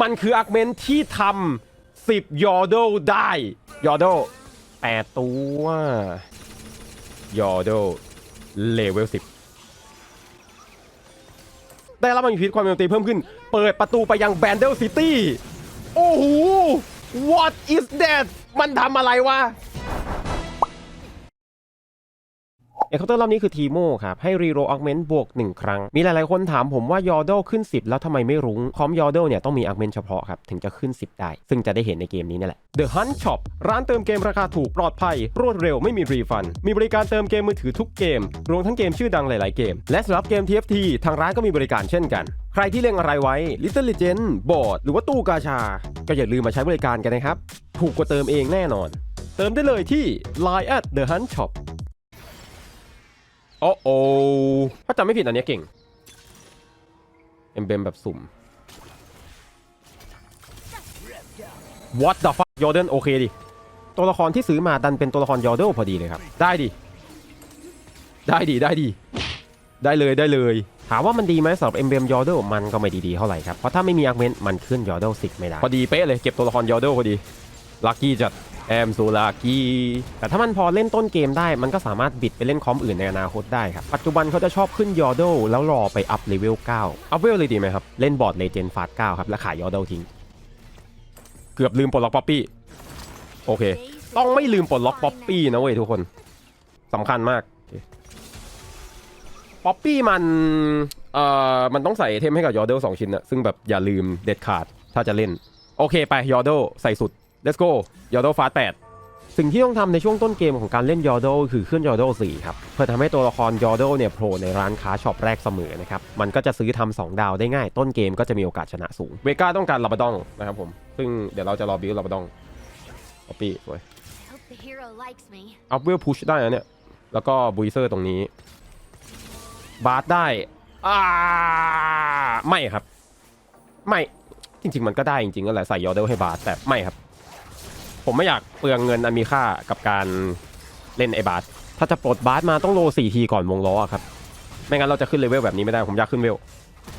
มันคืออาร์เมนที่ทำ10ยอร์โดได้ยอร์โดแปดตัวยอร์โดเลเวล10ได้รับมันพิษความโจมตีเพิ่มขึ้น เปิดประตูไปยังแบนเดลซิตี้ โอ้โห what is that มันทำอะไรวะ เอเคาน์เตอร์รอบนี้คือทีโมครับ ให้รีโรออกเมนต์บวก 1 ครั้ง มีหลายๆคนถามผมว่ายอร์โดขึ้น 10 แล้วทำไมไม่รุ้งคอมยอร์โดเนี่ยต้องมีออกเมนต์เฉพาะครับ ถึงจะขึ้น 10 ได้ ซึ่งจะได้เห็นในเกมนี้นี่แหละ The Hunt Shop ร้านเติมเกมราคาถูกปลอดภัย รวดเร็วไม่มีรีฟัน มีบริการเติมเกมมือถือทุกเกม รวมทั้งเกมชื่อดังหลาย ๆ เกม และสำหรับเกม TFT ทางร้านก็มีบริการเช่นกัน ใครที่เล่นอะไรไว้ Little Legend บอร์ดหรือว่าตู้กาชา ก็อย่าลืมมาใช้บริการกันนะครับถูกกว่าเติมเองแน่นอน เติมได้เลยที่ Line at The Hunt Shop โอ้โอถ้าจำไม่ผิดอันนี้เก่ง เอ็มเบมแบบสุ่ม What the fuck ยอร์เดนโอเคดิ ตัวละครที่ซื้อมาดันเป็นตัวละครยอร์เดนพอดีเลยครับ ได้ดิ ได้ดิ ได้ดิ ได้เลยได้เลย ถามว่ามันดีไหมสำหรับเอ็มเบมยอร์เดนมันก็ไม่ดีๆเท่าไหร่ครับ เพราะถ้าไม่มีอาร์เมนมันขึ้นยอร์เดนสิไม่ได้ พอดีเป๊ะเลยเก็บตัวละครยอร์เดนพอดี ลัคกี้จัด แอมซูลักกี้แต่ถ้ามันพอเล่นต้นเกมได้ มันก็สามารถบิดไปเล่นคอมอื่นในอนาคตได้ครับ ปัจจุบันเขาจะชอบขึ้นยอร์เดลแล้วรอไปอัพเลเวล 9 อัพเวลเลยดีไหมครับ เล่นบอร์ดเลเจนด์ฟาส9ครับ แล้วขายยอร์เดลทิ้ง เกือบลืมปลดล็อกป๊อปปี้ โอเค ต้องไม่ลืมปลดล็อกป๊อปปี้นะเว้ยทุกคนสำคัญมากป๊อปปี้มันเอ่อมันต้องใส่เทมให้กับยอร์เดลสองชิ้นนะซึ่งแบบอย่าลืมเด็ดขาดถ้าจะเล่น โอเคไปยอร์เดลใส่สุด let's go ยอร์โดฟาส8สิ่งที่ต้องทำในช่วงต้นเกมของการเล่นยอร์โดคือขึ้นยอร์โด4ครับ เพื่อทำให้ตัวละครยอร์โดเนี่ยโผล่ในร้านค้าช็อปแรกเสมอนะครับ มันก็จะซื้อทำสองดาวได้ง่าย ต้นเกมก็จะมีโอกาสชนะสูง เวก้าต้องการลาบาดองนะครับผม ซึ่งเดี๋ยวเราจะรอบิวลาบาดองป๊อปปี้สวย Hope the hero likes me. อัพเวลพุชได้นะเนี่ย แล้วก็บุยเซอร์ตรงนี้ บาร์ได้อ่าไม่ครับ ไม่จริง ๆ มันก็ได้จริงๆก็แหละใส่ยอร์เดลให้บาร์แต่ไม่ครับ ผมไม่อยากเปลืองเงินอันมีค่ากับการเล่นไอ้บาสถ้าจะปลดบาสมาต้องโล4ทีก่อนวงล้อครับ ไม่งั้นเราจะขึ้นเลเวลแบบนี้ไม่ได้ผมอยากขึ้นเวล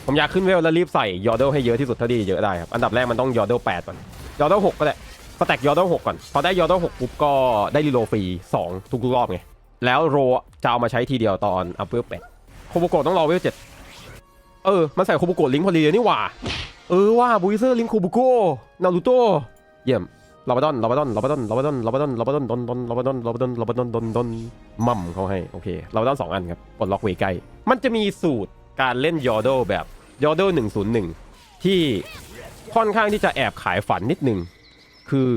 ผมอยากขึ้นเวลแล้วรีบใส่ยอเดลให้เยอะที่สุดเท่าที่เยอะได้ครับ อันดับแรกมันต้องยอเดล8ก่อนยอเดล6ก็ได้สแต็กยอเดล6ก่อน พอได้ยอเดล6ปุ๊บก็ได้รีโลฟรี2ทุกรอบไง แล้วโรจะเอามาใช้ทีเดียวตอนอัพเวล8โคโบโกะต้องรอเวล7เออ มันใส่โคโบโกะลิงก์พอดีเลยนี่หว่า เออว่าบุยเซอร์ลิงก์โคโบโกะนารูโตเยี่ยม ลาบาดอนลาบาดอนลาบาดอนลาบาดอนลาบาดอนลาบาดอนดนดนลาบาดอนลาบาดอนลาบาดอนดนดนมั่มเขาให้โอเคลาบาดอนสองอันครับปลดล็อกเวไกมันจะมีสูตรการเล่นยอร์โดแบบยอร์โด101ที่ค่อนข้างที่จะแอบขายฝันนิดหนึ่งคือ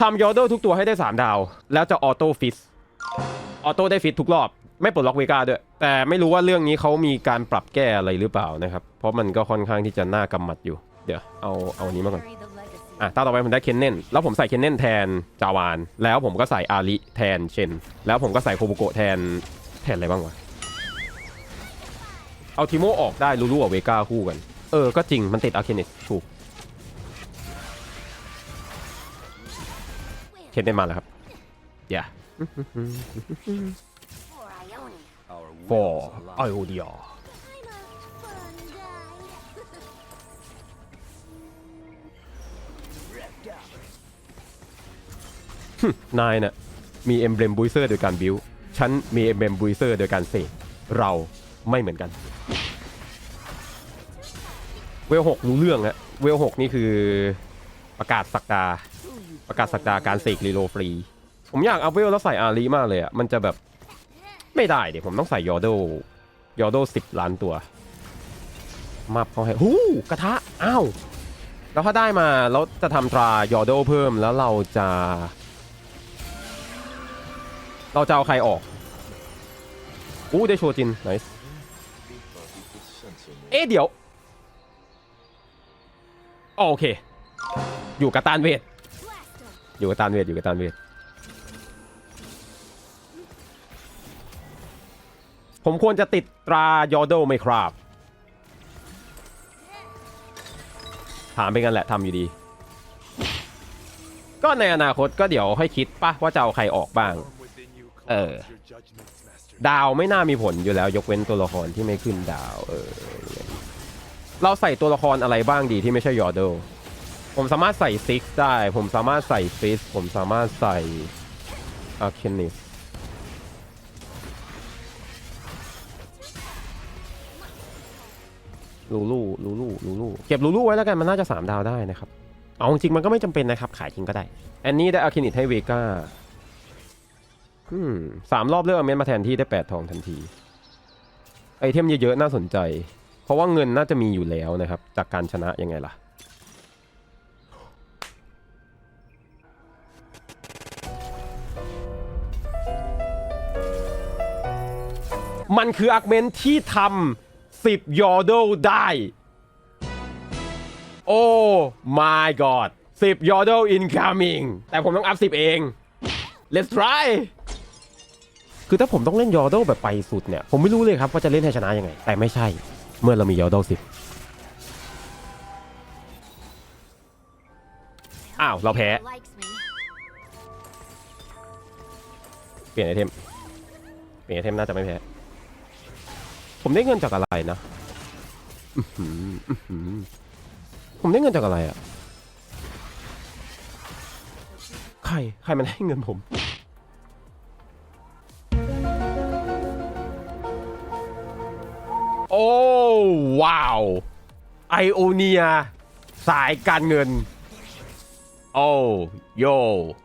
ทำยอร์โดทุกตัวให้ได้ 3 ดาว แล้วจะออโต้ฟิสออโต้ได้ฟิตทุกรอบ ไม่ปลดล็อกเวกาด้วย แต่ไม่รู้ว่าเรื่องนี้เขามีการปรับแก้อะไรหรือเปล่านะครับ เพราะมันก็ค่อนข้างที่จะน่ากำมัดอยู่ เดี๋ยวเอาเอาอันนี้มาก่อน อะตาต่อไปผมได้เคนเน่นแล้วผมใส่เคนเน่นแทนจาวาน แล้วผมก็ใส่อาริแทนเชนแล้วผมก็ใส่โคบุโกะแทนแทนอะไรบ้างวะเอาทิโมออกได้ลูลูกับเวก้าคู่กัน เออ ก็จริงมันติดอาร์เคนิสถูกเคนเน่นมาแล้วครับอย่า For Ione. Our for wills นายน่ะมีเอมเบรมบูเซอร์โดยการบิวฉันมีเอมเบรมบูเซอร์โดยการเสกเราไม่เหมือนกัน เวลหกรู้เรื่องฮะเวลหกนี่คือประกาศสักดาประกาศสักดาการเสกรีโลฟรี ผมอยากเอาเวลแล้วใส่อารีมากเลยอะมันจะแบบไม่ได้เดี๋ยวผมต้องใส่ยอโดยอโดสิบล้านตัวมาพอให้หูกระทะอ้าวแล้วถ้าได้มาแล้วจะทำตรายอโดเพิ่มแล้วเราจะ เราจะเอาใครออก อู้ได้โชจินไนส์เอ๊ะเดี๋ยวโอเค อยู่กับตานเวท อยู่กับตานเวท อยู่กับตานเวท ผมควรจะติดตรายอร์โดไหมครับ ถามไปกันแหละทำอยู่ดี ก็ในอนาคตก็เดี๋ยวให้คิดปะว่าจะเอาใครออกบ้าง เออ ดาวไม่น่ามีผลอยู่แล้ว ยกเว้นตัวละครที่ไม่ขึ้นดาว เออ เราใส่ตัวละครอะไรบ้างดีที่ไม่ใช่ยอร์เดลผมสามารถใส่ซิกได้ ผมสามารถใส่ฟิสผมสามารถใส่อาร์เคนิสลูลูลูลูลูลูเก็บลูลูไว้แล้วกันมันน่าจะ 3 ดาวได้นะครับ เอาจริงมันก็ไม่จำเป็นนะครับ ขายทิ้งก็ได้ อันนี้ได้อาร์เคนิสให้เวก้า อืมสามรอบเลือกเอเมนมาแทนที่ได้8ทองทันที ไอเทมเยอะๆน่าสนใจ เพราะว่าเงินน่าจะมีอยู่แล้วนะครับ จากการชนะยังไงล่ะ มันคืออาร์เมนที่ทำ10ยอร์โดได้ โอ้ my god 10ยอร์โด incoming แต่ผมต้องอัพ10 เอง let's try คือถ้าผมต้องเล่นยอร์โดแบบไปสุดเนี่ย ผมไม่รู้เลยครับว่าจะเล่นให้ชนะยังไง แต่ไม่ใช่ เมื่อเรามียอร์โด10อ้าว เราแพ้ เปลี่ยนไอเทม เปลี่ยนไอเทมน่าจะไม่แพ้ ผมได้เงินจากอะไรนะอื้อหืออื้อหือผมได้เงินจากอะไรอะใคร ใครมันให้เงินผม โอ้ว้าวไอโอเนียสายการเงิน โอ้โย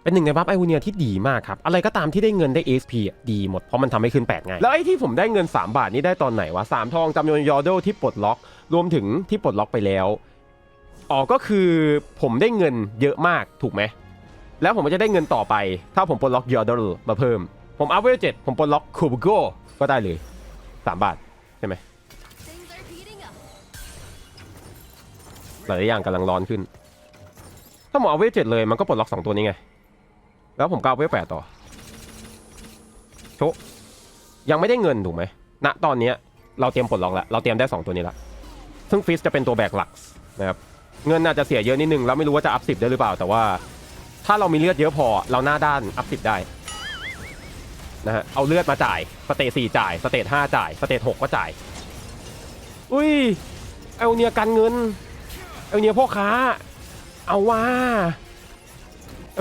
เป็นหนึ่งในบัฟไอวูเนียที่ดีมากครับ อะไรก็ตามที่ได้เงินได้ XP อะดีหมด เพราะมันทำให้ขึ้น8ง่ายแล้วไอ้ที่ผมได้เงิน 3 บาทนี้ได้ตอนไหนวะ 3 ทองจำนวนยอร์โดที่ปลดล็อก รวมถึงที่ปลดล็อกไปแล้วอ๋อก็คือผมได้เงินเยอะมากถูกไหม แล้วผมก็จะได้เงินต่อไป ถ้าผมปลดล็อกยอร์โดมาเพิ่ม ผมอัพเวลเจ็ดผมปลดล็อกคูบโกก็ได้เลย 3 บาทใช่ไหม หลายๆอย่างกำลังร้อนขึ้น ถ้าผมอเอาเวลเจ็ดเลยมันก็ปลดล็อกสองตัวนี้ไง แล้วผมก็เอาเวลแปดต่อโชยังไม่ได้เงินถูกไหมณตอนเนี้ยเราเตรียมปลดล็อกแล้วเราเตรียมได้สองตัวนี้ละซึ่งฟิสจะเป็นตัวแบกหลักนะครับเงินอาจจะเสียเยอะนิดนึงแล้วไม่รู้ว่าจะอัพสิบได้หรือเปล่า แต่ว่าถ้าเรามีเลือดเยอะพอเราหน้าด้านอัพสิบได้นะฮะเอาเลือดมาจ่ายสเตทสี่จ่ายสเตทห้าจ่ายสเตทหกก็จ่าย อุ้ยเอาเนียกันเงิน เอาเนียพ่อค้า เอาว่า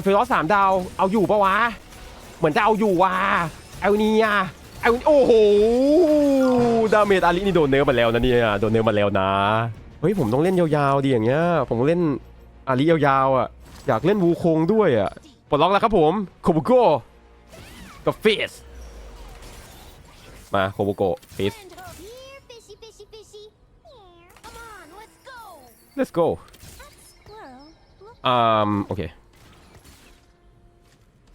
เฟลอสสามดาวเอาอยู่ปะวะ เหมือนจะเอาอยู่ว่ะเอาเนียเอาโอ้โหดาเมจอารินี่โดนเนื้อมาแล้วนะเนี่ยโดนเนื้อมาแล้วนะเฮ้ยผมต้องเล่นยาวๆดีอย่างเงี้ยผมเล่นอาริยาวๆอะอยากเล่นวูคงด้วยอะปลดล็อกแล้วครับผมโคบุโกกับฟิสมาโคบุโกฟิส let's go That squirrel. Look อ่าโอเค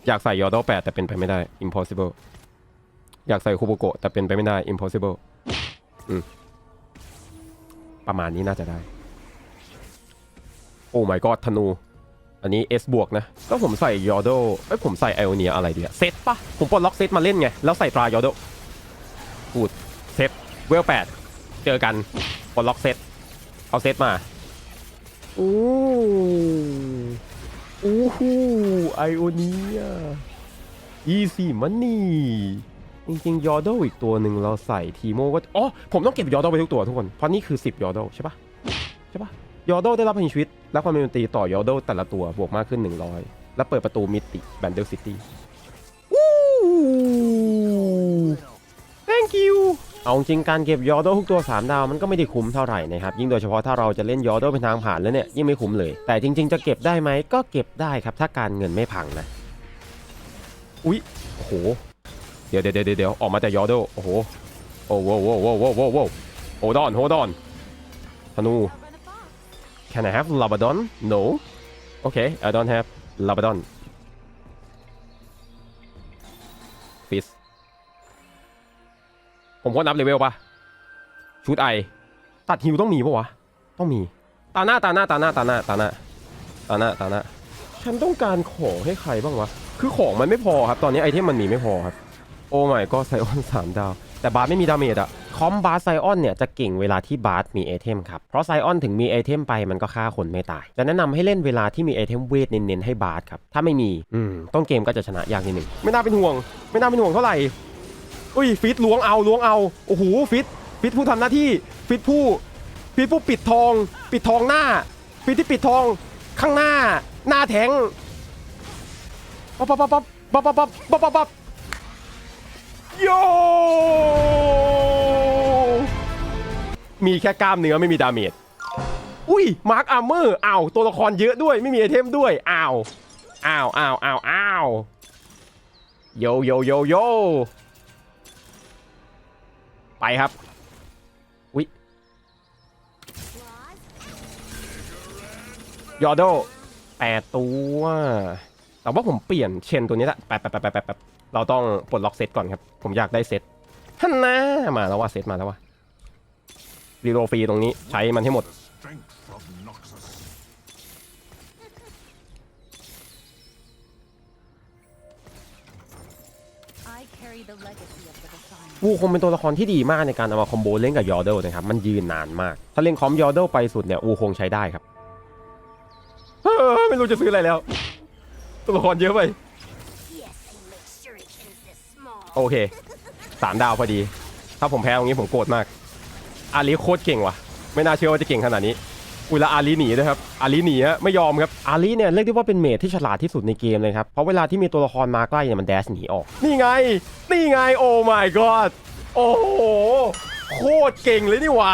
อยากใส่ยอร์ดแปดแต่เป็นไปไม่ได้ impossible อยากใส่คูโบโกะแต่เป็นไปไม่ได้ impossible อืมประมาณนี้น่าจะได้ โอ้ my god ธนู อันนี้ S บวกนะ ก็ผมใส่ยอโดเอ้ยผมใส่ไอโอเนียอะไรดีอะเซตปะผมปลดล็อกเซตมาเล่นไง แล้วใส่ตรายอโดพูดเซตเวลแปดเจอกันปลดล็อกเซตเอาเซตมา อ้โอ้โหไอโอเนียอีซี่มันนี่ จริงๆ ยอร์โดอีกตัวหนึ่งเราใส่ทีโมก็อ๋อ ผมต้องเก็บยอร์โดไปทุกตัวทุกคน เพราะนี่คือ 10 ยอร์โดใช่ปะใช่ปะยอร์โดได้รับพลังชีวิต และความเป็นดนตรีต่อยอร์โดแต่ละตัวบวกมากขึ้น 100 และเปิดประตูมิติแบนเดลซิตี้ thank you เอาจริงการเก็บยอโดทุกตัว 3 ดาวมันก็ไม่ได้คุ้มเท่าไหร่นะครับยิ่งโดยเฉพาะถ้าเราจะเล่นยอโดเป็นทางผ่านแล้วเนี่ยยิ่งไม่คุ้มเลย แต่จริง ๆ จะเก็บได้ไหมก็เก็บได้ครับ ถ้าการเงินไม่พังนะอุ๊ยโอ้โหเดี๋ยวเดี๋ยวเดี๋ยวเดี๋ยวออกมาจากยอโดโอ้โหโอ้โหโว้โว้โว้โว้โว้โฮดอนโฮดอนธนู Can I have labadon No. Okay, I don't have labadon ผมก็นับเลเวลปะชุดไอ ตัดฮิวต้องมีปะวะ ต้องมี ตาหน้าตาหน้าตาหน้าตาหน้าตาหน้าตาหน้าตาหน้าฉันต้องการของให้ใครบ้างวะ คือของมันไม่พอครับ ตอนนี้ไอเทมมันมีไม่พอครับ โอ้ไม่ก็ไซออนสามดาว แต่บาสไม่มีดาเมจอะคอมบาสไซออนเนี่ยจะเก่งเวลาที่บาสมีไอเทมครับ เพราะไซออนถึงมีไอเทมไปมันก็ฆ่าคนไม่ตาย จะแนะนำให้เล่นเวลาที่มีไอเทมเวทเน้นๆให้บาสครับ ถ้าไม่มี อืม ต้นเกมก็จะชนะยากนิดหนึ่ง ไม่น่าเป็นห่วง ไม่น่าเป็นห่วงเท่าไหร่ อุ้ยฟิตล้วงเอาล้วงเอาโอ้โหฟิตฟิตผู้ทำหน้าที่ฟิตผู้ฟีดผู้ปิดทอง ปิดทองหน้าฟีดที่ปิดทองข้างหน้า หน้าแทงปั๊บปั๊บปั๊บปั๊บปั๊บปั๊บปั๊บปั๊บปั๊บโยมีแค่กล้ามเนื้อไม่มีดาเมจอุ้ยมาร์คอาร์เมอร์อ้าวตัวละครเยอะด้วยไม่มีไอเทมด้วยอ้าวอ้าวอ้าวอ้าวอ้าวโยโยโยโย ไปครับอุ้ยยอโดแปดตัว แต่ว่าผมเปลี่ยนเชนตัวนี้ละแป๊บแป๊บแป๊บแป๊บแป๊บเราต้องปลดล็อกเซตก่อนครับ ผมอยากได้เซตท่านนะมาแล้วว่าเซตมาแล้วว่ารีโรฟรีตรงนี้ใช้มันให้หมด I carry the legacy อูคงเป็นตัวละครที่ดีมากในการเอามาคอมโบเล่นกับยอร์เดลนะครับ มันยืนนานมาก ถ้าเล่นคอมยอร์เดลไปสุดเนี่ยอูคงใช้ได้ครับ ไม่รู้จะซื้ออะไรแล้ว ตัวละครเยอะไป โอเคสามดาวพอดี ถ้าผมแพ้ตรงนี้ผมโกรธมากอาลีโคตรเก่งว่ะ ไม่น่าเชื่อว่าจะเก่งขนาดนี้ อุยและอาลีหนีด้วยครับอาลีหนีฮะไม่ยอมครับอาลีเนี่ยเรียกได้ว่าเป็นเมทที่ฉลาดที่สุดในเกมเลยครับเพราะเวลาที่มีตัวละครมาใกล้เนี่ยมันแดชหนีออกนี่ไงนี่ไงโอ้ my god โอ้โหโคตรเก่งเลยนี่หว่า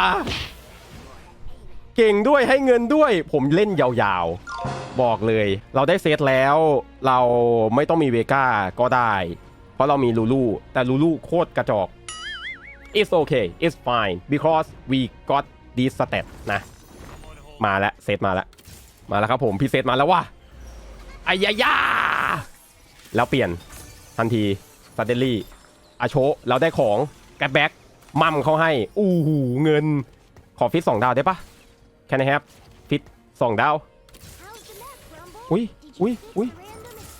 เก่งด้วยให้เงินด้วย ผมเล่นยาวๆ บอกเลย เราได้เซตแล้ว เราไม่ต้องมีเวก้าก็ได้ เพราะเรามีลูลูแต่ลูลูโคตรกระจอก it's okay it's fine because we got this stat นะ มาแล้วเซตมาแล้วมาแล้วครับผมพี่เซตมาแล้วว่ะไอายายาแล้วเปลี่ยนทันทีสเตลลี่อาโชเราได้ของแก็บแบ็กมัมเขาให้อู้หูเงินขอฟิตสองดาวได้ปะแค่นะครับฟิตสองดาวอุ้ยอุ้ยอุ้ย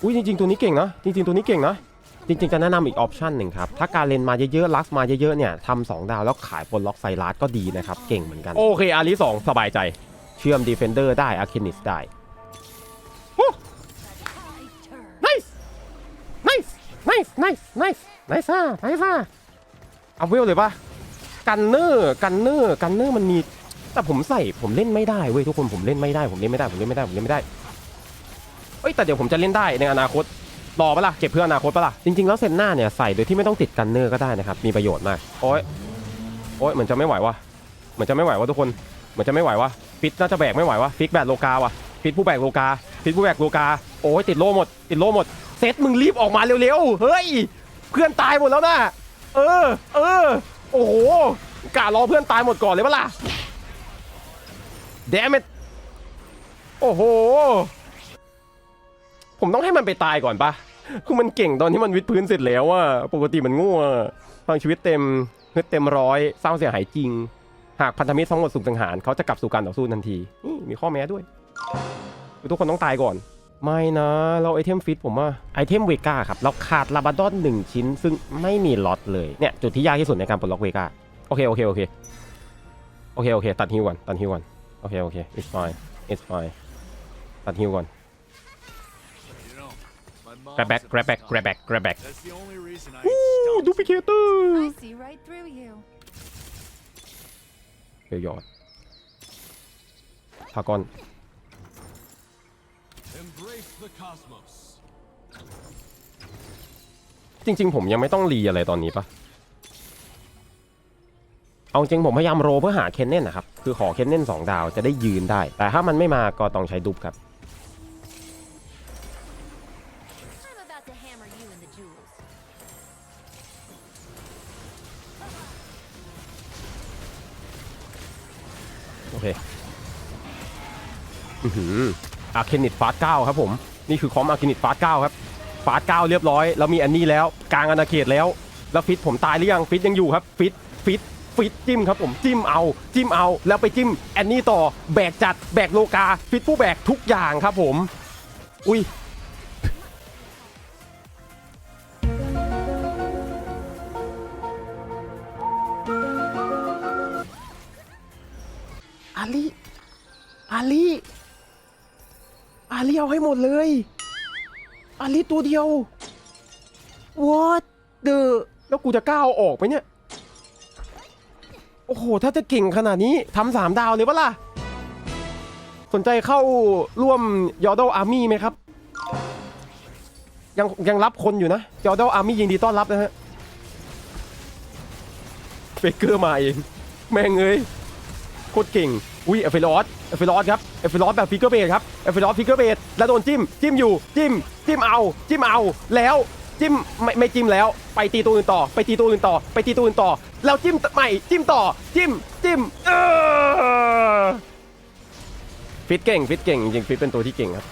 อุ้ยจริงๆตัวนี้เก่งนะจริงๆตัวนี้เก่งนะจริงๆจะแนะนำอีกออปชันหนึ่งครับ ถ้าการเลนมาเยอะๆลักซ์มาเยอะๆเนี่ยทำสองดาวแล้วขายบนล็อกไซรัสก็ดีนะครับ เก่งเหมือนกัน โอเคอารีสองสบายใจ เชื่อมดีเฟนเดอร์ได้อะเคนิสได้ nice nice nice nice nice nice อะ nice อะเอาเวลเลยปะกันเนอร์กันเนอร์กันเนอร์มันมี แต่ผมใส่ผมเล่นไม่ได้เว้ยทุกคนผมเล่นไม่ได้ผมเล่นไม่ได้ผมเล่นไม่ได้ผมเล่นไม่ได้เอ้ยแต่เดี๋ยวผมจะเล่นได้ในอนาคตรอปะล่ะเก็บเพื่ออนาคตปะล่ะจริงๆแล้วเซนหน้าเนี่ยใส่โดยที่ไม่ต้องติดกันเนอร์ก็ได้นะครับมีประโยชน์มากโอ้ยโอ้ยเหมือนจะไม่ไหววะเหมือนจะไม่ไหววะทุกคนเหมือนจะไม่ไหววะ ฟิตน่าจะแบกไม่ไหววะฟิกแบกโลกาวะฟิตผู้แบกโลกาฟิตผู้แบกโลกาโอ้ยติดโล่หมด ติดโล่หมดเซตมึงรีบออกมาเร็วๆเฮ้ย เพื่อนตายหมดแล้วนะเออ เออ โอ้โหกะรอเพื่อนตายหมดก่อนเลยปะล่ะ damn it โอ้โห ผมต้องให้มันไปตายก่อนปะคือมันเก่งตอนที่มันวิดพื้นเสร็จแล้วอะปกติมันง่อะพลังชีวิตเต็มเต็มร้อยสร้างเสียหายจริง หากพันธมิตรทั้งหมดสูกสังหารเขาจะกลับสู่การต่อสู้ทันทีนี่มีข้อแม้ด้วยคือทุกคนต้องตายก่อน ไม่นะเราไอเทมฟิตผมว่าไอเทมเวก้าครับเราขาดลาบาดอนหนึ่งชิ้น ซึ่งไม่มีล็อตเลยเนี่ยจุดที่ยากที่สุดในการปลดล็อกเวก้าโอเคโอเคโอเคโอเคโอเคตัดฮิวก่อนตัดฮิวก่อนโอเคโอเค it's fine it's fine ตัดฮิวก่อน grab back grab back grab back grab back ดูพิเคเตอร์ I see right through you. เดี๋ยวยอดทากอน Embrace the cosmos. จริง ๆ ผมยังไม่ต้องรีอะไรตอนนี้ปะเอาจริงผมพยายามโรเพื่อหาเคนเน่นนะครับ คือขอเคนเน่นสองดาวจะได้ยืนได้ แต่ถ้ามันไม่มาก็ต้องใช้ดุบครับ หืออาร์เคนิตฟาสเก้าครับผม นี่คือคอมอาร์เคนิตฟาสเก้าครับฟาสเก้าเรียบร้อย แล้วมีอันนี้แล้วกลางอาณาเขตแล้ว แล้วฟิตผมตายหรือยังฟิตยังอยู่ครับฟิตฟิตฟิตจิ้มครับผมจิ้มเอาจิ้มเอา แล้วไปจิ้มแอนนี่ต่อแบกจัดแบกโลกาฟิตผู้แบกทุกอย่างครับผม อุ้ยอาลีอาลี อาลีเอาให้หมดเลย อาลีตัวเดียว what the แล้วกูจะก้าวออกไหมเนี่ย โอ้โห ถ้าจะเก่งขนาดนี้ทำสามดาวเลยปะล่ะ สนใจเข้าร่วมยอด o อาร์มี่ไหมครับ ยังยังรับคนอยู่นะยอด o อาร์มี่ยินดีต้อนรับนะฮะเฟกเกอร์มาเอง แม่งเอ้ยโคตรเก่ง อุ้ยเอฟเฟลอสเอฟเฟลอสครับเอฟเฟลอสแบบฟิกเกอร์เบดครับเอฟเฟลอสฟิกเกอร์เบดแล้วโดนจิ้มจิ้มอยู่จิ้มจิ้มเอาจิ้มเอาแล้วจิ้มไม่ไม่จิ้มแล้วไปตีตัวอื่นต่อ ไปตีตัวอื่นต่อ ไปตีตัวอื่นต่อ แล้วจิ้มใหม่จิ้มต่อจิ้มจิ้มเออฟิตเก่งฟิตเก่งจริงฟิตเป็นตัวที่เก่งครับ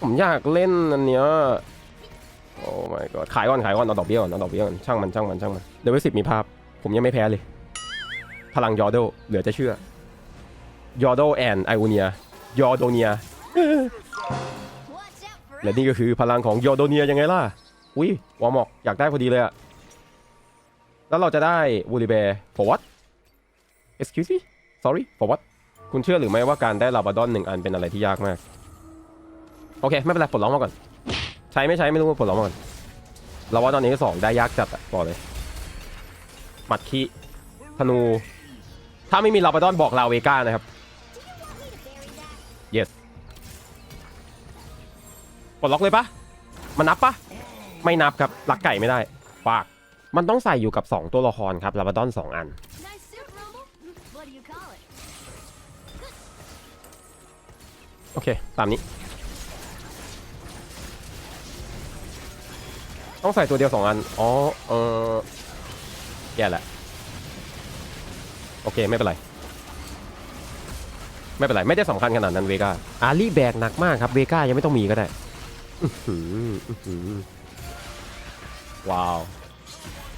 ผมอยากเล่นอันเนี้ยโอ้ my god ขายก่อนขายก่อนเอาดอกเบี้ยก่อนเอาดอกเบี้ยก่อนช่างมันช่างมันช่างมันเดวิสิบมีภาพ ผมยังไม่แพ้เลย พลังยอร์โดเหลือจะเชื่อยอร์โดแอนไอโอเนียยอร์โดเนียและนี่ก็คือพลังของยอร์โดเนียยังไงล่ะอุ้ยวอมอกอยากได้พอดีเลยอะแล้วเราจะได้วูลิเบร์ for what excuse me sorry for what คุณเชื่อหรือไม่ว่าการได้ลาบาดอนหนึ่งอันเป็นอะไรที่ยากมาก โอเค ไม่เป็นไรปลดล็อกมาก่อน ใช้ไม่ใช้ไม่รู้ปลดล็อกมาก่อนลาบาดอนนี้สองได้ยากจัดอะบอกเลยหมัดคีธนู ถ้าไม่มีลาบาดอนบอกลาเวก้านะครับ yes ปลดล็อกเลยปะมันนับปะไม่นับครับลักไก่ไม่ได้ปาก มันต้องใส่อยู่กับ 2 ตัวละครครับลาบาดอน 2 อัน โอเค ตามนี้ ต้องใส่ตัวเดียว 2 อัน อ๋อ เออแย่แหละ โอเคไม่เป็นไร ไม่เป็นไร ไม่ได้สำคัญขนาดนั้นเวกาอารีแบกหนักมากครับเวกายังไม่ต้องมีก็ได้อื้อหืออื้อหือว้าว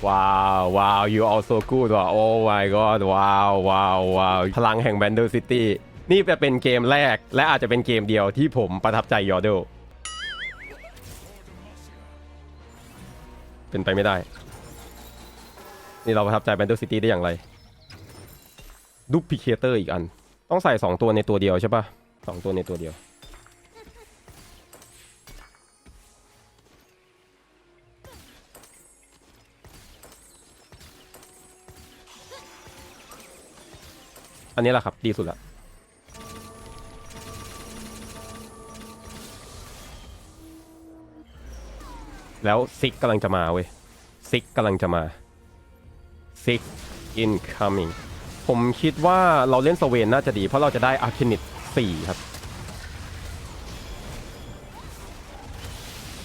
ว้าวว้าว you are so good ว่ะ oh my god ว้าวว้าวว้าวพลังแห่ง Bender City นี่จะเป็นเกมแรก และอาจจะเป็นเกมเดียวที่ผมประทับใจยอร์เดลเป็นไปไม่ได้ นี่เราประทับใจ Bender City ได้อย่างไร ดูพิเคเตอร์อีกอัน ต้องใส่ 2 ตัวในตัวเดียวใช่ปะสองตัวในตัวเดียว อันนี้แหละครับ ดีสุดละแล้วซิกกำลังจะมาเว้ยซิกกำลังจะมาซิก incoming ผมคิดว่าเราเล่นสเวนน่าจะดี เพราะเราจะได้อาร์คินิต4ครับ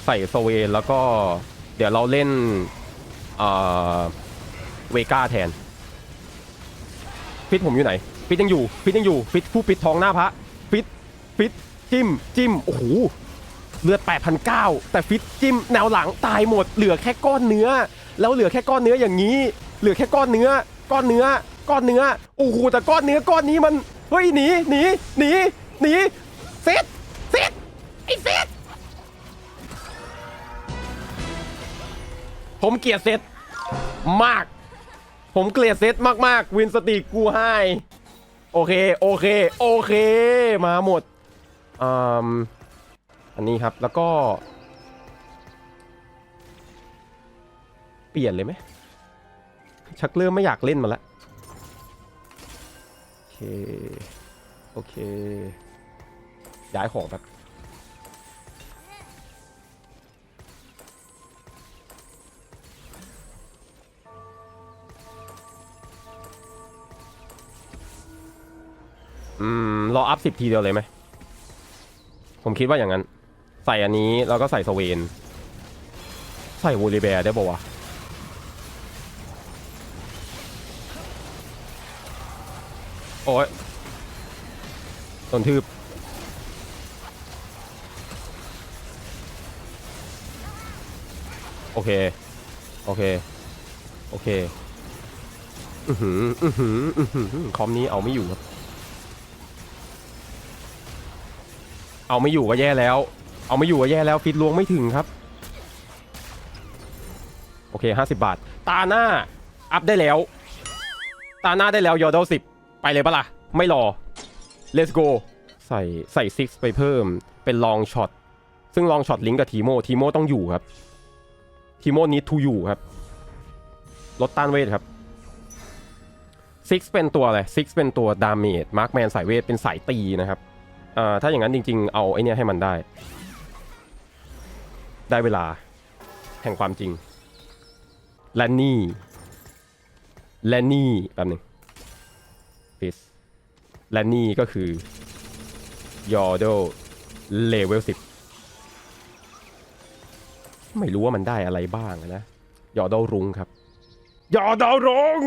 ใส่สเวนแล้วก็เดี๋ยวเราเล่นเวก้าแทน ฟิตผมอยู่ไหน ฟิตยังอยู่ ฟิตยังอยู่ ฟิตผู้ปิดทองหน้าพระ ฟิต ฟิต จิ้ม จิ้ม โอ้โห เลือด8,009แต่ฟิตจิ้มแนวหลังตายหมด เหลือแค่ก้อนเนื้อ แล้วเหลือแค่ก้อนเนื้ออย่างนี้ เหลือแค่ก้อนเนื้อ ก้อนเนื้อ ก้อนเนื้อโอ้โหแต่ก้อนเนื้อก้อนนี้มันเฮ้ยหนีหนีหนีหนีเซตเซตไอเซตผมเกลียดเซตมาก ผมเกลียดเซตมาก ๆ วินสติกูให้โอเค โอเค โอเค มาหมดออันนี้ครับ แล้วก็ เปลี่ยนเลยไหม ชักเริ่มไม่อยากเล่นมาแล้วโอเคโอเค ย้ายของแบบอืม รออัพสิบทีเดียวเลยไหม ผมคิดว่าอย่างนั้น ใส่อันนี้แล้วก็ใส่สเวน ใส่วูลิแบร์ได้ป่าวะ โอ้ยโดนทืบโอเค โอเค โอเค อือหือ อือหือ อือหือ คอมนี้เอาไม่อยู่ครับ เอาไม่อยู่ก็แย่แล้ว เอาไม่อยู่ก็แย่แล้วฟิตลวงไม่ถึงครับ โอเค50บาท ตาหน้า อัพได้แล้ว ตาหน้าได้แล้วยอร์ดสิบ ไปเลยปะล่ะ ไม่รอ let's go ใส่ใส่ซิกไปเพิ่มเป็นลองช็อตซึ่งลองช็อตลิงก์กับทีโมทีโมต้องอยู่ครับทีโมนี้ทูอยู่ครับลดต้านเวทครับซิกเป็นตัวอะไรซิกเป็นตัวดาเมจมาร์คแมนสายเวทเป็นสายตีนะครับอ่าถ้าอย่างนั้นจริง ๆ เอาไอเนี้ยให้มันได้ ได้เวลา แห่งความจริงและนี่และนี่แป๊บหนึง ปิสและนี่ก็คือยอร์โดเลเวล10ไม่รู้ว่ามันได้อะไรบ้างนะยอร์โดรุงครับยอร์โดรุง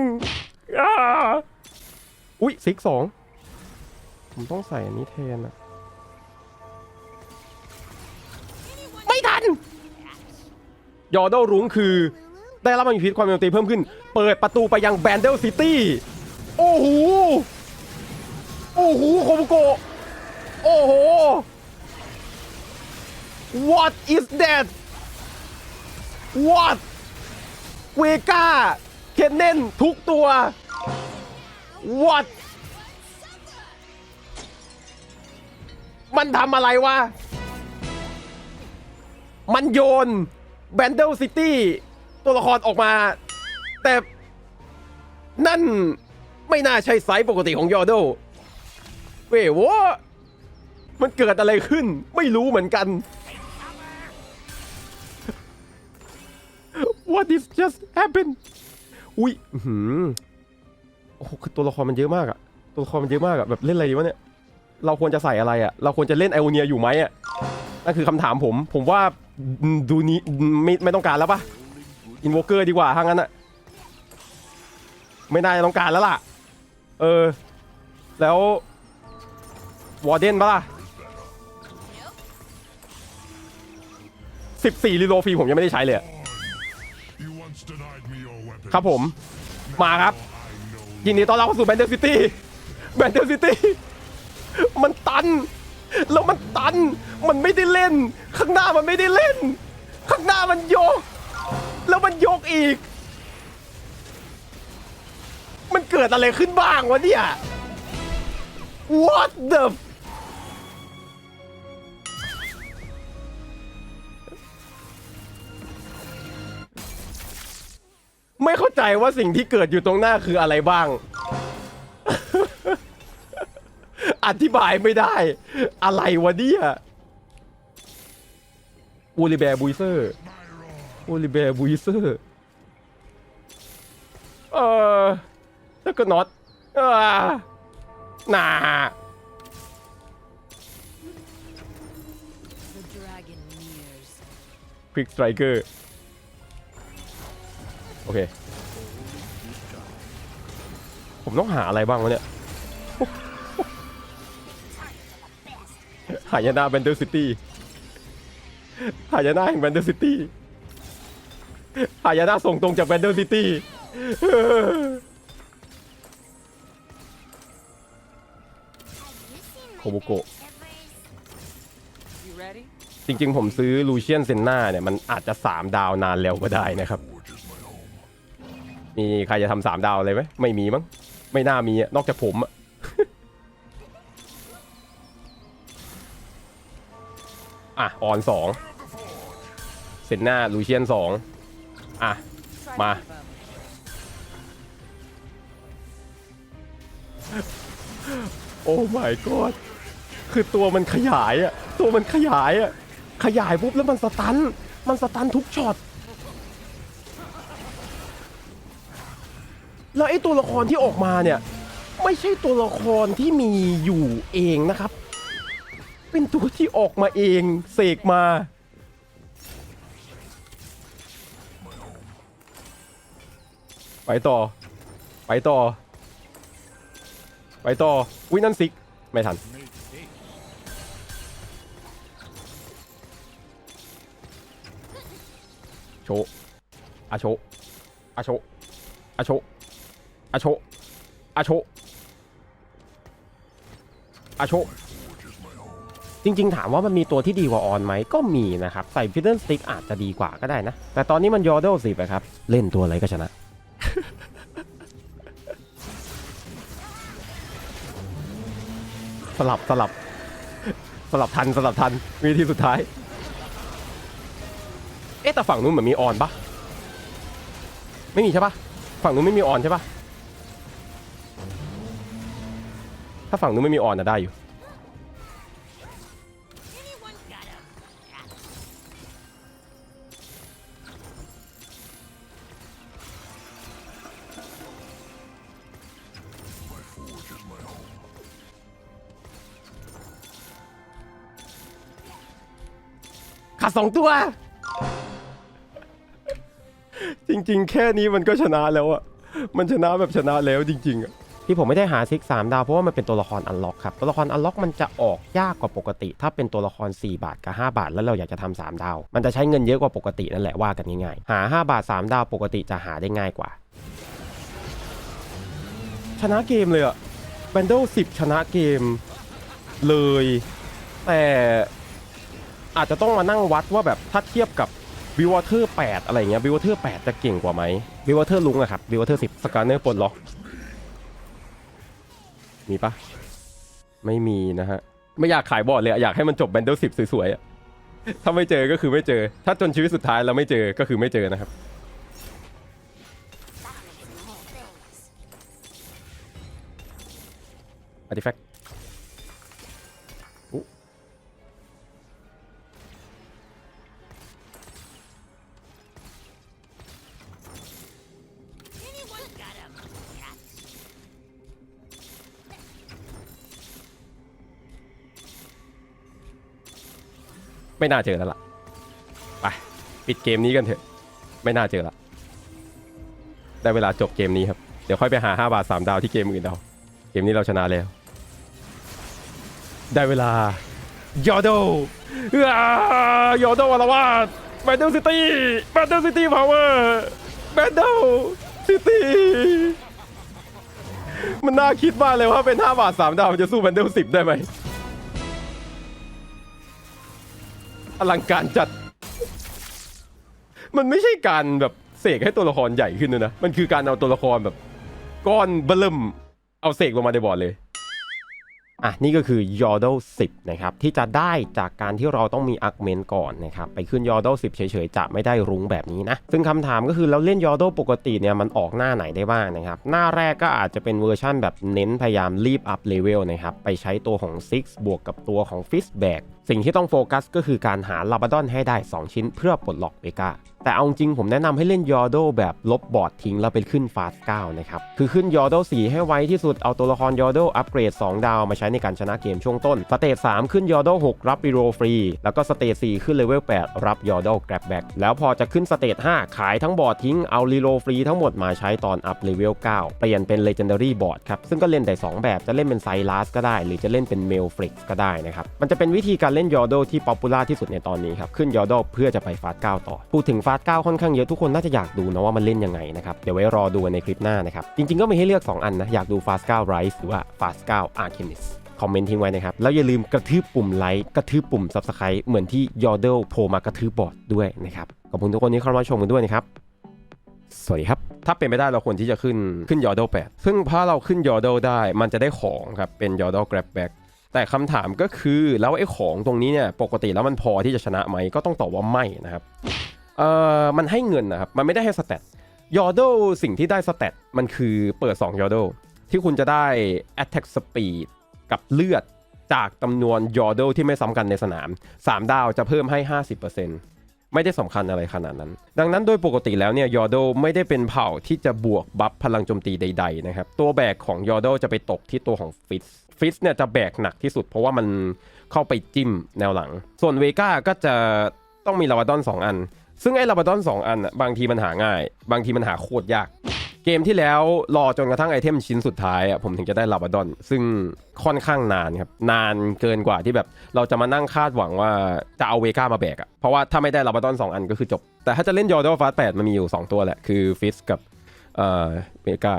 อุ๊ยซิกสองผมต้องใส่อันนี้แทนอะไม่ทัน ยอร์โดรุงคือได้รับมันมีพิษความโจมตีเพิ่มขึ้น เปิดประตูไปยังแบนเดลซิตี้ โอ้โห โอ้โหโคบุโกะโอ้โห What is that What เวกาเคนเนนทุกตัว What มันทำอะไรวะ มันโยนแบนเดลซิตี้ตัวละครออกมา แต่ นั่น ไม่น่าใช่ไซส์ปกติของยอร์โดเว้ยวะมันเกิดอะไรขึ้น ไม่รู้เหมือนกัน What is just happened อุ้ยหือโอ้โหคือตัวละครมันเยอะมากอะตัวละครมันเยอะมากอะแบบเล่นอะไรดีวะเนี่ย เราควรจะใส่อะไรอะเราควรจะเล่นไอโอเนียอยู่ไหมอะนั่นคือคำถามผม ผมว่าดูนี้ไม่ไม่ต้องการแล้วปะอินโวเกอร์ดีกว่าถ้างั้นอะไม่น่าจะต้องการแล้วล่ะ เออ แล้ววอร์เดนปะล่ะสิบสี่รีโลฟรีผมยังไม่ได้ใช้เลยอะ You once denied me your weapons. ครับผม มาครับ I know ยินดีต้อนรับเข้าสู่แบนเดอร์ซิตี้แบนเดอร์ซิตี้มันตัน แล้วมันตัน มันไม่ได้เล่น ข้างหน้ามันไม่ได้เล่น ข้างหน้ามันยก แล้วมันยกอีก มันเกิดอะไรขึ้นบ้างวะเนี่ย What the ไม่เข้าใจว่าสิ่งที่เกิดอยู่ตรงหน้าคืออะไรบ้าง อธิบายไม่ได้ อะไรวะเนี่ยอูลิแบร์บุยเซอร์อูลิแบร์บุยเซอร์ เออ แล้วก็น็อตน่าควิกสไตรเกอร์โอเค ผมต้องหาอะไรบ้างวะเนี่ย หายนะแบนเดอร์ซิตี้หายนะแห่งแบนเดอร์ซิตี้หายนะส่งตรงจากแบนเดอร์ซิตี้ Have you seen my Kobuko. best shivers? You ready? จริงๆ ผมซื้อลูเชียนเซนนาเนี่ย มันอาจจะ 3 ดาวนานแล้วก็ได้นะครับ มีใครจะทำสามดาวเลยไหมไม่มีมั้ง ไม่น่ามีอะนอกจากผมอะอะ ออนสองเซนนาลูเชียนสองอะ Try Ma. to keep up. โอ้ my god คือตัวมันขยายอะตัวมันขยายอะขยายปุ๊บแล้วมันสตัน มันสตันทุกช็อตแล้วไอ้ตัวละครที่ออกมาเนี่ย ไม่ใช่ตัวละครที่มีอยู่เองนะครับ เป็นตัวที่ออกมาเองเสกมาไปต่อ ไปต่อ ไปต่อวินั่นซิกไม่ทัน ชอาโชอาโชอาโชอาโชอาโชอาโชจริง ๆ ถามว่ามันมีตัวที่ดีกว่าออนไหมก็มีนะครับ ใส่ฟิดเดิลสติ๊กอาจจะดีกว่าก็ได้นะ แต่ตอนนี้มันยอร์เดลสิบครับ เล่นตัวอะไรก็ชนะ สลับสลับ สลับทันสลับทันวิธีสุดท้าย เอ๊ะแต่ฝั่งนู้นเหมือนมีออนปะไม่มีใช่ปะฝั่งนู้นไม่มีออนใช่ปะถ้าฝั่งนู้นไม่มีออนนะได้อยู่ขาดสองตัว ริง ๆ แค่นี้มันก็ชนะแล้วอะมันชนะแบบชนะแล้วจริงๆอะที่ผมไม่ได้หาซิกสามดาวเพราะว่ามันเป็นตัวละครอันล็อกครับตัวละครอันล็อกมันจะออกยากกว่าปกติ ถ้าเป็นตัวละคร 4 บาทกับ 5 บาท แล้วเราอยากจะทำ3ดาว มันจะใช้เงินเยอะกว่าปกตินั่นแหละว่ากันง่ายๆหา 5 บาท 3 ดาวปกติจะหาได้ง่ายกว่า ชนะเกมเลยอะแบนเดล10ชนะเกมเลย แต่อาจจะต้องมานั่งวัดว่าแบบถ้าเทียบกับ บิวเทอร์8อะไรเงี้ยบิวเทอร์8จะเก่งกว่าไหมบิวเทอร์ลุงอะครับบิวเทอร์10สกาเนอร์ปลดล็อกมีปะไม่มีนะฮะ ไม่อยากขายบอร์ดเลยอยากให้มันจบแบนเดิล10สวยๆถ้าไม่เจอก็คือไม่เจอ ถ้าจนชีวิตสุดท้ายเราไม่เจอก็คือไม่เจอนะครับ artifact อุ๊ ไม่น่าเจอแล้วล่ะ ไป ปิดเกมนี้กันเถอะ ไม่น่าเจอละ ได้เวลาจบเกมนี้ครับ เดี๋ยวค่อยไปหา 5 บาท 3 ดาวที่เกมอื่นเอา เกมนี้เราชนะแล้ว ได้เวลายอโดยอโดอาวาสแบนเดลซิตี้แบนเดลซิตี้พาวเวอร์แบนเดลซิตี้มันน่าคิดมากเลยว่าเป็น 5 บาท 3 ดาวมันจะสู้แบนเดล10 ได้ไหม อลังการจัด มันไม่ใช่การแบบเสกให้ตัวละครใหญ่ขึ้นด้วยนะ มันคือการเอาตัวละครแบบ ก้อนเบิ่มเอาเสกลงมาในบอร์ดเลย อะ นี่ก็คือยอ d ด10 นะครับ ที่จะได้จากการที่เราต้องมีอาร์กเมนก่อนนะครับ ไปขึ้นยอ d ด10 เฉยๆ จะไม่ได้รุ้งแบบนี้นะ ซึ่งคำถามก็คือเราเล่นยอ d ดปกติเนี่ยมันออกหน้าไหนได้บ้างนะครับ หน้าแรกก็อาจจะเป็นเวอร์ชั่นแบบเน้นพยายามรีบอัพเลเวลนะครับ ไปใช้ตัวของ6บวกกับตัวของ f i s b a c สิ่งที่ต้องโฟกัสก็คือการหาลาบาดอนให้ได้ 2 ชิ้นเพื่อปลดล็อกเวกาแต่เอาจริงผมแนะนำให้เล่นยอ d ดแบบลบบอร์ดทิ้งแล้วไปขึ้นฟาส9นะครับ คือขึ้นยอ d ด4ให้ไวที่สุดเอาตัวละครยอ d ดอัปเกรด 2 ดาวมาใช้ในการชนะเกมช่วงต้น สเตจ3ขึ้นยอ d ด6 รับรีโรฟรี แล้วก็สเตจ4ขึ้นเลเวล8รับยอ d ดแกร็บแบ็กแล้วพอจะขึ้นสเตจ5ขายทั้งบอร์ดทิ้งเอารีโรฟรีทั้งหมดมาใช้ตอนอัพเลเวล9เปลี่ยนเป็น Legendary บอร์ดครับซึ่งก็เล่นได้2แบบจะเล่นเป็นไซลัสก็ได้ หรือจะเล่นเป็นเมลฟลิกก็ได้นะครับมันจะเป็นวิธีการเล่นยอ d ดที่ป๊อปปูล่าที่สุดในตอนนี้ครับขึ้นยอ d ดเพื่อจะไปฟาส9ต่อ พูดถึงฟาส9ค่อนข้างเยอะทุกคนน่าจะอยากดูนะว่ามันเล่นยังไงนะครับเดี๋ยวไว้รอดูในคลิปหน้านะครับจริงๆก็มีให้เลือก 2 อันนะอยากดู Fast 9 Rise หรือว่า Fast 9 Arcanist คอมเมนต์ทิ้งไว้นะครับ แล้วอย่าลืมกระทืบปุ่มไลค์กระทืบปุ่ม Subscribe เหมือนที่ Yodel โผล่มากระทืบบอร์ดด้วยนะครับ ขอบคุณทุกคนที่เข้ามาชมกันด้วยนะครับ สวัสดีครับ ถ้าเป็นไปได้เราควรที่จะขึ้นขึ้น Yodel 8ซึ่งถ้าเราขึ้น Yodel ได้มันจะได้ของครับเป็น Yodel Grab Back แแต่คำถามก็คือแล้วไอ้ของตรงนี้เนี่ยปกติแล้วมันพอที่จะชนะไหมก็ต้องตอบว่าไม่นะครับเอ่อมันให้เงินนะครับ มันไม่ได้ให้สเตตยอ d ดสิ่งที่ได้สเตตมันคือเปิด2ยอ d ดที่คุณจะได้ attack speed กับเลือดจากจำนวนยอ d ดที่ไม่ซ้ำกันในสนาม 3 ดาวจะเพิ่มให้ 50%ไม่ได้สำคัญอะไรขนาดนั้น ดังนั้นโดยปกติแล้วเนี่ยยอ d ดไม่ได้เป็นเผ่าที่จะบวกบัฟพลังโจมตีใด ๆ นะครับ ตัวแบกของยอ d ดจะไปตกที่ตัวของฟิส ฟิสเนี่ยจะแบกหนักที่สุด เพราะว่ามันเข้าไปจิ้มแนวหลัง ส่วนเวก้าก็จะต้องมีลาวาดอน2 อัน ซึ่งไอ้ลาบาดอน2 อันน่ะบางทีมันหาง่าย บางทีมันหาโคตรยาก เกมที่แล้วรอจนกระทั่งไอเทมชิ้นสุดท้ายอะผมถึงจะได้ลาบาดอน ซึ่งค่อนข้างนานครับ นานเกินกว่าที่แบบ เราจะมานั่งคาดหวังว่าจะเอาเวก้ามาแบกอะเพราะว่าถ้าไม่ได้ลาบาดอน2 อันก็คือจบ แต่ถ้าจะเล่นยอร์ดอฟาสแปดมันมีอยู่ 2 ตัวแหละคือฟิสกับเอ่อเวก้า